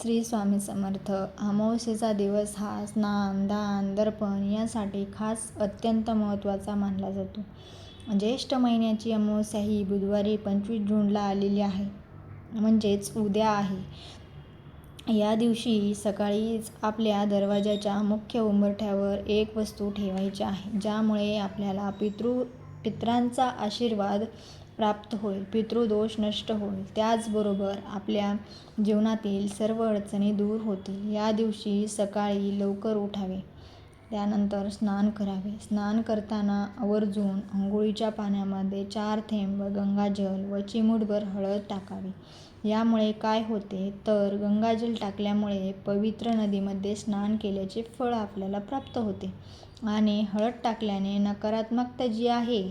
श्री स्वामी समर्थ अमावस्येचा दिवस हा स्नान दान दर्पण यासाठी खास अत्यंत महत्त्वाचा मानला जातो. ज्येष्ठ महिन्याची अमावस्या ही बुधवारी पंचवीस जूनला आलेली आहे. म्हणजेच उद्या आहे. या दिवशी सकाळीच आपल्या दरवाजाच्या मुख्य उंबरठ्यावर एक वस्तू ठेवायची आहे ज्यामुळे आपल्याला पितृ पित्रांचा आशीर्वाद प्राप्त होईल पितृदोष नष्ट होईल. त्याचबरोबर आपल्या जीवनातील सर्व अडचणी दूर होतील. या दिवशी सकाळी लवकर उठावे. त्यानंतर स्नान करावे. स्नान करताना आवर्जून आंघोळीच्या पाण्यामध्ये चार थेंब गंगाजल व चिमूटभर हळद टाकावी. यामुळे काय होते? तर गंगाजल टाकल्यामुळे पवित्र नदीमध्ये स्नान केल्याचे फळ आपल्याला प्राप्त होते. आणि हळद टाकल्याने नकारात्मकता जी आहे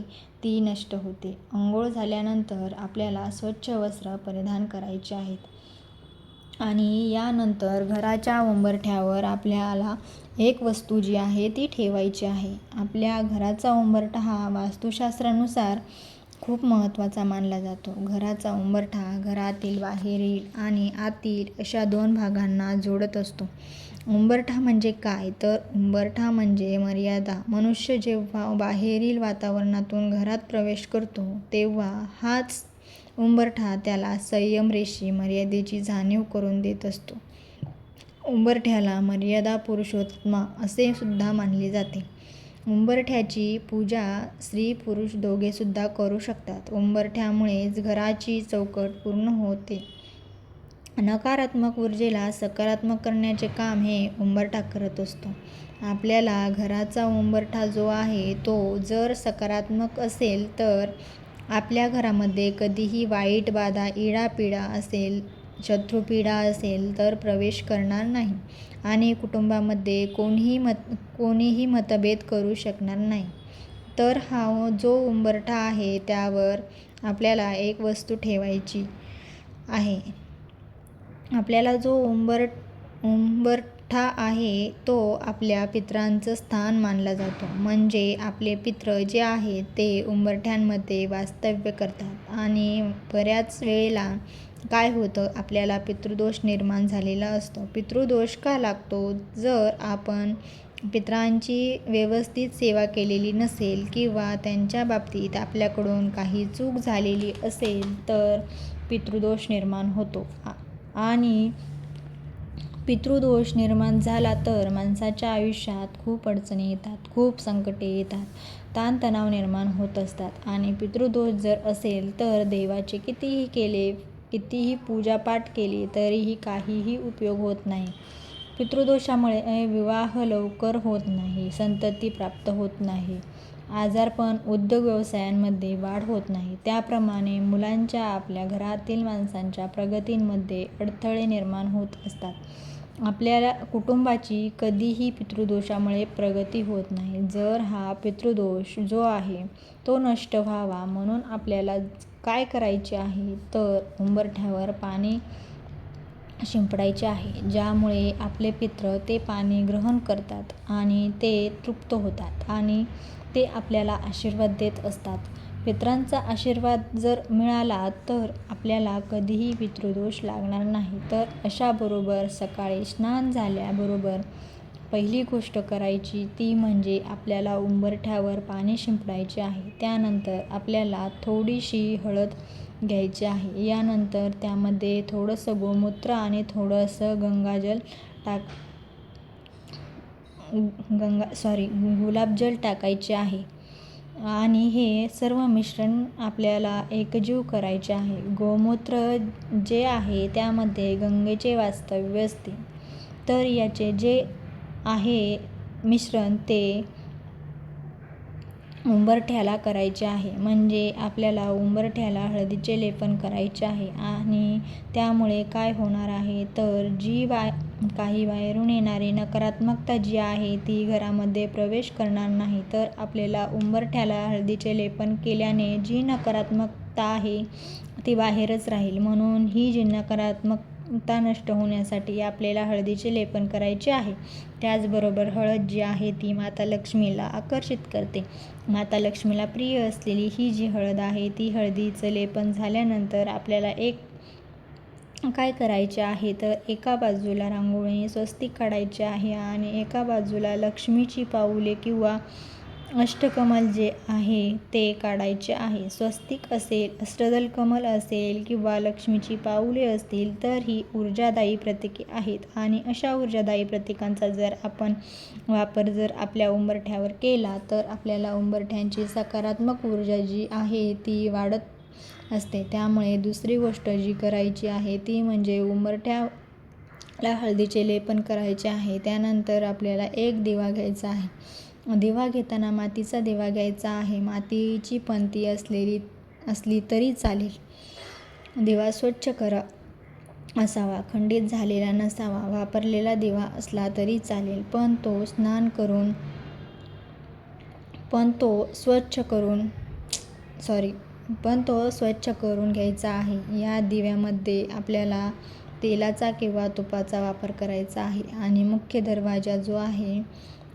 ती नष्ट होते. आंघोळ झाल्यानंतर आपल्याला स्वच्छ वस्त्र परिधान करायचे आहेत. आणि यानंतर घराच्या उंबरठ्यावर आपल्याला एक वस्तू जी आहे ती ठेवायची आहे. आपल्या घराचा उंबरठा हा वास्तुशास्त्रानुसार खूप महत्त्वाचा मानला जातो. घराचा उंबरठा घरातील बाहेरील आणि आतील अशा दोन भागांना जोडत असतो. उंबरठा म्हणजे काय? तर उंबरठा म्हणजे मर्यादा. मनुष्य जेव्हा बाहेरील वातावरणातून घरात प्रवेश करतो तेव्हा हाच उंबरठा त्याला संयम रेषी मर्यादेची जाणीव करून देत असतो. उंबरठ्याला मर्यादा पुरुषोत्तमा असे सुद्धा मानले जाते. उंबरठ्याची पूजा स्त्री पुरुष दोघेसुद्धा करू शकतात. उंबरठ्यामुळेच घराची चौकट पूर्ण होते. नकारात्मक ऊर्जेला सकारात्मक करण्याचे काम हे उंबरठा करत असतो. आपल्याला घराचा उंबरठा जो आहे तो जर सकारात्मक असेल तर आपल्या घरामध्ये कधीही वाईट बाधा इडापिडा असेल शत्रुपीडा असेल तर प्रवेश करणार नाही आणि कुटुंबामध्ये कोणीही मत कोणीही मतभेद करू शकणार नाही. तर हा जो उंबरठा आहे त्यावर आपल्याला एक वस्तू ठेवायची आहे. आपल्याला जो उंबर उंबरठा आहे तो आपल्या पित्रांचं स्थान मानला जातो. म्हणजे आपले पित्र जे आहेत ते उंबरठ्यांमध्ये वास्तव्य करतात. आणि बऱ्याच वेळेला काय होतं आपल्याला पितृदोष निर्माण झालेला असतो. पितृदोष का लागतो? जर आपण पित्रांची व्यवस्थित सेवा केलेली नसेल किंवा त्यांच्या बाबतीत आपल्याकडून काही चूक झालेली असेल तर पितृदोष निर्माण होतो. आणि पितृदोष निर्माण झाला तर माणसाच्या आयुष्यात खूप अडचणी येतात खूप संकटे येतात ताणतणाव निर्माण होत असतात. आणि पितृदोष जर असेल तर देवाचे कितीही केले कितीही पूजापाठ केली तरीही काहीही उपयोग होत नाही. पितृदोषामुळे विवाह लवकर होत नाही संतती प्राप्त होत नाही. आजारपण उद्योग व्यवसायांमध्ये वाढ होत नाही. त्याप्रमाणे मुलांच्या आपल्या घरातील माणसांच्या प्रगतींमध्ये अडथळे निर्माण होत असतात. आपल्याला कुटुंबाची कधीही पितृदोषामुळे प्रगती होत नाही. जर हा पितृदोष जो आहे तो नष्ट व्हावा म्हणून आपल्याला काय करायचे आहे? तर उंबरठ्यावर पाणी शिंपडायचे आहे ज्यामुळे आपले पित्र ते पाणी ग्रहण करतात आणि ते तृप्त होतात आणि ते आपल्याला आशीर्वाद देत असतात. मित्रांचा आशीर्वाद जर मिळाला तर आपल्याला कधीही पितृदोष लागणार नाही. तर अशाबरोबर सकाळी स्नान झाल्याबरोबर पहिली गोष्ट करायची ती म्हणजे आपल्याला उंबरठ्यावर पाणी शिंपडायचे आहे. त्यानंतर आपल्याला थोडीशी हळद घ्यायची आहे. यानंतर त्यामध्ये थोडंसं गोमूत्र आणि थोडंसं गंगाजल टाक गंगा सॉरी गुलाबजल टाकायचे आहे. आणि हे सर्व मिश्रण आपल्याला एकजीव करायचे आहे. गोमूत्र जे आहे त्यामध्ये गंगेचे वास्तव्य असते. तर याचे जे आहे मिश्रण ते उंबरठ्याला करायचे आहे. म्हणजे आपल्याला उंबरठ्याला हळदीचे लेपन करायचे आहे. आणि त्यामुळे काय होणार आहे? तर जी वा काही बाहेरून येणारी नकारात्मकता जी आहे ती घरामध्ये प्रवेश करणार नाही. तर आपल्याला उंबरठ्याला हळदीचे लेपन केल्याने जी नकारात्मकता आहे ती बाहेरच राहील. म्हणून ही जी नकारात्मकता नष्ट होण्यासाठी आपल्याला हळदीचे लेपन करायचे आहे. त्याचबरोबर हळद जी आहे ती माता लक्ष्मीला आकर्षित करते. माता लक्ष्मीला प्रिय असलेली ही जी हळद आहे ती हळदीचं लेपन झाल्यानंतर आपल्याला एक काय करायचे आहे? तर एका बाजूला रांगोळीने स्वस्तिक काढायचे आहे आणि एका बाजूला लक्ष्मीची पाऊले किंवा अष्टकमल जे आहे ते काढायचे आहे. स्वस्तिक असेल अष्टदल कमल असेल किंवा लक्ष्मीची पाऊले असतील तर ही ऊर्जादायी प्रतीके आहेत. आणि अशा ऊर्जादायी प्रतीकांचा जर आपण वापर जर आपल्या उंबरठ्यावर केला तर आपल्याला उंबरठ्यांची सकारात्मक ऊर्जा जी आहे ती वाढत असते. त्यामुळे दुसरी गोष्ट जी करायची आहे ती म्हणजे उंबरठ्याला हळदीचे लेपन करायचे आहे. त्यानंतर आपल्याला एक दिवा घ्यायचा आहे. दिवा घेताना मातीचा दिवा घ्यायचा आहे. मातीची पंती असलेली असली तरी चालेल. दिवा स्वच्छ करा असावा. खंडित झालेला नसावा. वापरलेला दिवा असला तरी चालेल. पण तो स्नान करून पण तो स्वच्छ करून सॉरी पण तो स्वच्छ करून घ्यायचा आहे. या दिव्यामध्ये आपल्याला तेलाचा किंवा तुपाचा वापर करायचा आहे. आणि मुख्य दरवाजा जो आहे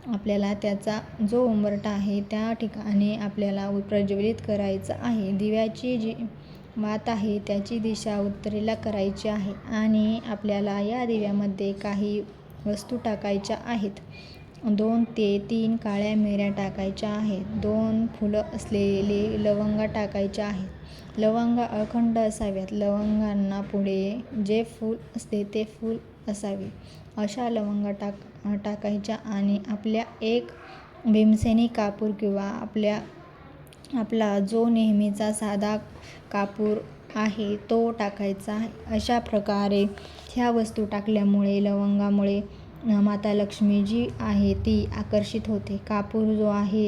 आपल्याला त्याचा जो उंबरठा आहे त्या ठिकाणी आपल्याला प्रज्वलित करायचा आहे. दिव्याची जी वात आहे त्याची दिशा उत्तरेला करायची आहे. आणि आपल्याला या दिव्यामध्ये काही वस्तू टाकायच्या आहेत. दोन ते तीन काळ्या मिऱ्या टाकायच्या आहेत. दोन फुलं असलेले लवंगा टाकायच्या आहेत. लवंगा अखंड असाव्यात. लवंगांना पुढे जे फूल असते ते फूल असावे. अशा लवंगा टाक टाकायच्या आणि आपल्या एक भीमसेनी कापूर किंवा आपल्या आपला जो नेहमीचा साधा कापूर आहे तो टाकायचा आहे. अशा प्रकारे ह्या वस्तू टाकल्यामुळे लवंगामुळे माता लक्ष्मी जी आहे ती आकर्षित होते. कापूर जो आहे